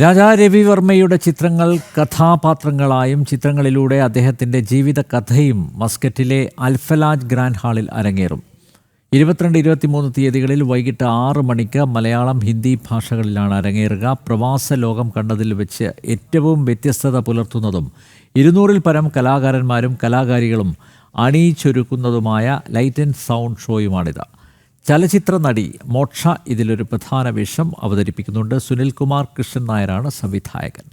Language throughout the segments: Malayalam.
രാജാ രവിവർമ്മയുടെ ചിത്രങ്ങൾ കഥാപാത്രങ്ങളായും ചിത്രങ്ങളിലൂടെ അദ്ദേഹത്തിന്റെ ജീവിത കഥയും മസ്കറ്റിലെ അൽഫലാജ് ഗ്രാൻഡ് ഹാളിൽ അരങ്ങേറും. ഇരുപത്തിരണ്ട് ഇരുപത്തിമൂന്ന് തീയതികളിൽ വൈകിട്ട് ആറ് മണിക്ക് മലയാളം ഹിന്ദി ഭാഷകളിലാണ് അരങ്ങേറുക. പ്രവാസ ലോകം കണ്ടതിൽ വെച്ച് ഏറ്റവും വ്യത്യസ്തത പുലർത്തുന്നതും ഇരുന്നൂറിൽ പരം കലാകാരന്മാരും കലാകാരികളും അണിയിച്ചൊരുക്കുന്നതുമായ ലൈറ്റ് ആൻഡ് സൗണ്ട് ഷോയുമാണിത്. ചലച്ചിത്ര നടി മോക്ഷ ഇതിലൊരു പ്രധാന വേഷം അവതരിപ്പിക്കുന്നുണ്ട്. സുനിൽകുമാർ കൃഷ്ണൻ നായരാണ് സംവിധായകൻ.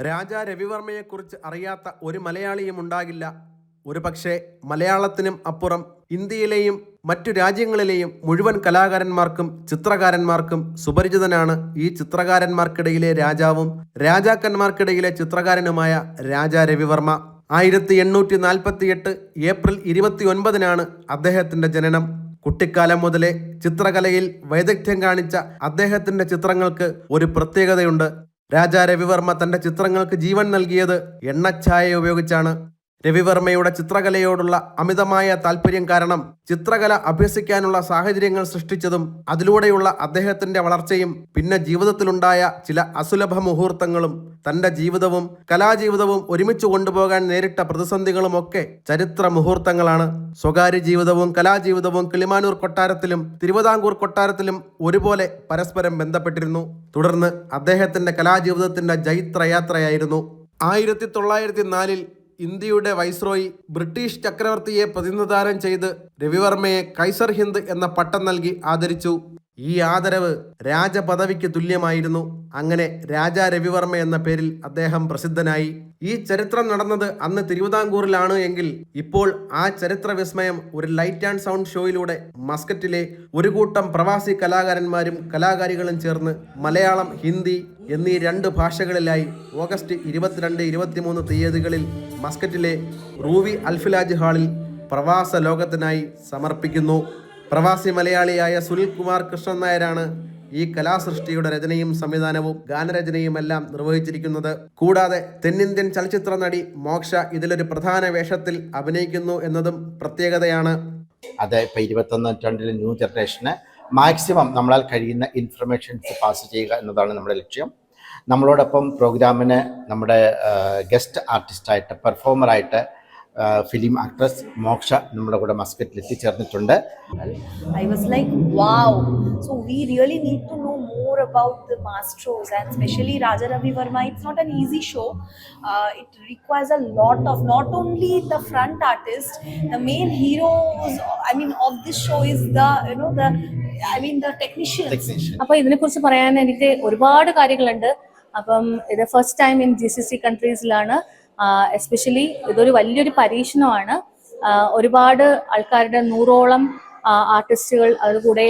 രാജാ രവിവർമ്മയെക്കുറിച്ച് അറിയാത്ത ഒരു മലയാളിയും ഉണ്ടാകില്ല. ഒരു പക്ഷേ മലയാളത്തിനും അപ്പുറം ഇന്ത്യയിലെയും മറ്റു രാജ്യങ്ങളിലെയും മുഴുവൻ കലാകാരന്മാർക്കും ചിത്രകാരന്മാർക്കും സുപരിചിതനാണ് ഈ ചിത്രകാരന്മാർക്കിടയിലെ രാജാവും രാജാക്കന്മാർക്കിടയിലെ ചിത്രകാരനുമായ രാജ രവിവർമ്മ. ആയിരത്തി എണ്ണൂറ്റി നാൽപ്പത്തി എട്ട് ഏപ്രിൽ ഇരുപത്തി ഒൻപതിനാണ് അദ്ദേഹത്തിന്റെ ജനനം. കുട്ടിക്കാലം മുതലേ ചിത്രകലയിൽ വൈദഗ്ധ്യം കാണിച്ച അദ്ദേഹത്തിന്റെ ചിത്രങ്ങൾക്ക് ഒരു പ്രത്യേകതയുണ്ട്. രാജാ രവിവർമ്മ തന്റെ ചിത്രങ്ങൾക്ക് ജീവൻ നൽകിയത് എണ്ണച്ചായ ഉപയോഗിച്ചാണ്. രവിവർമ്മയുടെ ചിത്രകലയോടുള്ള അമിതമായ താല്പര്യം കാരണം ചിത്രകല അഭ്യസിക്കാനുള്ള സാഹചര്യങ്ങൾ സൃഷ്ടിച്ചതും അതിലൂടെയുള്ള അദ്ദേഹത്തിന്റെ വളർച്ചയും പിന്നെ ജീവിതത്തിലുണ്ടായ ചില അസുലഭ മുഹൂർത്തങ്ങളും തന്റെ ജീവിതവും കലാജീവിതവും ഒരുമിച്ച് കൊണ്ടുപോകാൻ നേരിട്ട പ്രതിസന്ധികളുമൊക്കെ ചരിത്ര മുഹൂർത്തങ്ങളാണ്. സ്വകാര്യ ജീവിതവും കലാജീവിതവും കിളിമാനൂർ കൊട്ടാരത്തിലും തിരുവിതാംകൂർ കൊട്ടാരത്തിലും ഒരുപോലെ പരസ്പരം ബന്ധപ്പെട്ടിരുന്നു. തുടർന്ന് അദ്ദേഹത്തിന്റെ കലാജീവിതത്തിന്റെ ജൈത്രയാത്രയായിരുന്നു. ആയിരത്തി തൊള്ളായിരത്തി നാലിൽ ഇന്ത്യയുടെ വൈസ്രോയി ബ്രിട്ടീഷ് ചക്രവർത്തിയെ പ്രതിനിധാനം ചെയ്ത് രവിവർമ്മയെ കൈസർ ഹിന്ദ് എന്ന പട്ടം നൽകി ആദരിച്ചു. ഈ ആദരവ് രാജപദവിക്ക് തുല്യമായിരുന്നു. അങ്ങനെ രാജാ രവിവർമ്മ എന്ന പേരിൽ അദ്ദേഹം പ്രസിദ്ധനായി. ഈ ചരിത്രം നടന്നത് അന്ന് തിരുവിതാംകൂറിലാണ് എങ്കിൽ ഇപ്പോൾ ആ ചരിത്ര വിസ്മയം ഒരു ലൈറ്റ് ആൻഡ് സൗണ്ട് ഷോയിലൂടെ മസ്കറ്റിലെ ഒരു കൂട്ടം പ്രവാസി കലാകാരന്മാരും കലാകാരികളും ചേർന്ന് മലയാളം ഹിന്ദി എന്നീ രണ്ട് ഭാഷകളിലായി ഓഗസ്റ്റ് ഇരുപത്തിരണ്ട് ഇരുപത്തിമൂന്ന് തീയതികളിൽ മസ്കറ്റിലെ റൂവി അൽഫിലാജ് ഹാളിൽ പ്രവാസ ലോകത്തിനായി സമർപ്പിക്കുന്നു. പ്രവാസി മലയാളിയായ സുനിൽ കുമാർ കൃഷ്ണൻ നായരാണ് ഈ കലാസൃഷ്ടിയുടെ രചനയും സംവിധാനവും ഗാനരചനയും എല്ലാം നിർവഹിച്ചിരിക്കുന്നത്. കൂടാതെ തെന്നിന്ത്യൻ ചലച്ചിത്ര നടി മോക്ഷ ഇതിലൊരു പ്രധാന വേഷത്തിൽ അഭിനയിക്കുന്നു എന്നതും പ്രത്യേകതയാണ്. അതെ ഇപ്പൊ ഇരുപത്തൊന്ന് നൂറ്റാണ്ടിലെ ന്യൂ ജനറേഷന് മാക്സിമം നമ്മളാൽ കഴിയുന്ന ഇൻഫർമേഷൻസ് പാസ് ചെയ്യുക എന്നതാണ് നമ്മുടെ ലക്ഷ്യം. നമ്മളോടൊപ്പം പ്രോഗ്രാമിന് നമ്മുടെ ഗസ്റ്റ് ആർട്ടിസ്റ്റായിട്ട് പെർഫോമറായിട്ട് ഫിലിം ആക്ട്രസ് മോക്ഷ നമ്മുടെ കൂടെ മസ്കറ്റിൽ എത്തിച്ചേർന്നിട്ടുണ്ട് I was like wow. So we really need to know more about the mastros and especially Raja Ravi Verma. It's not an easy show. Uh, it requires a lot of not only the front artist, the main heroes. I mean, of this show is the you know the I mean the technicians. Technician. അപ്പൊ ഇതിനെക്കുറിച്ച് പറയാൻ എനിക്ക് ഒരുപാട് കാര്യങ്ങളുണ്ട് അപ്പം ഇത് first time in G C C കൺട്രീസിലാണ് especially ഇതൊരു വലിയൊരു പരീക്ഷണമാണ്. ഒരുപാട് ആൾക്കാരുടെ നൂറോളം ആർട്ടിസ്റ്റുകൾ അതുകൂടെ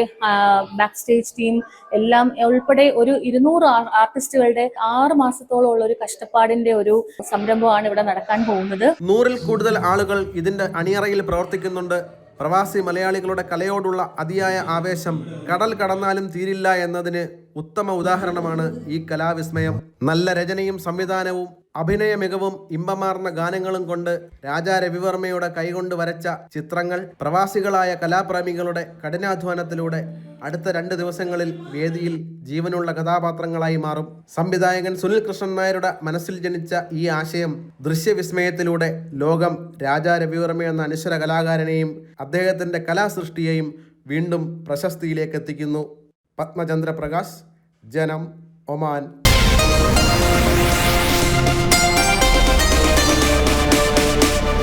ബാക്ക് സ്റ്റേജ് ടീം എല്ലാം ഉൾപ്പെടെ ഒരു ഇരുന്നൂറ് ആർട്ടിസ്റ്റുകളുടെ ആറ് മാസത്തോളം ഉള്ള ഒരു കഷ്ടപ്പാടിന്റെ ഒരു സംരംഭമാണ് ഇവിടെ നടക്കാൻ പോകുന്നത്. നൂറിൽ കൂടുതൽ ആളുകൾ ഇതിന്റെ അണിയറയിൽ പ്രവർത്തിക്കുന്നുണ്ട്. പ്രവാസി മലയാളികളുടെ കലയോടുള്ള അതിയായ ആവേശം കടൽ കടന്നാലും തീരില്ല എന്നതിന് ഉത്തമ ഉദാഹരണമാണ് ഈ കലാവിസ്മയം. നല്ല രചനയും സംവിധാനവും അഭിനയ മികവും ഇമ്പമാർന്ന ഗാനങ്ങളും കൊണ്ട് രാജാ രവിവർമ്മയുടെ കൈകൊണ്ട് വരച്ച ചിത്രങ്ങൾ പ്രവാസികളായ കലാപ്രേമികളുടെ കഠിനാധ്വാനത്തിലൂടെ അടുത്ത രണ്ട് ദിവസങ്ങളിൽ വേദിയിൽ ജീവനുള്ള കഥാപാത്രങ്ങളായി മാറും. സംവിധായകൻ സുനിൽ കൃഷ്ണൻ നായരുടെ മനസ്സിൽ ജനിച്ച ഈ ആശയം ദൃശ്യവിസ്മയത്തിലൂടെ ലോകം രാജാ രവിവർമ്മ എന്ന അനശ്വര കലാകാരനെയും അദ്ദേഹത്തിന്റെ കലാസൃഷ്ടിയെയും വീണ്ടും പ്രശസ്തിയിലേക്ക് എത്തിക്കുന്നു പത്മചന്ദ്ര പ്രകാശ് ജനം ഒമാൻ.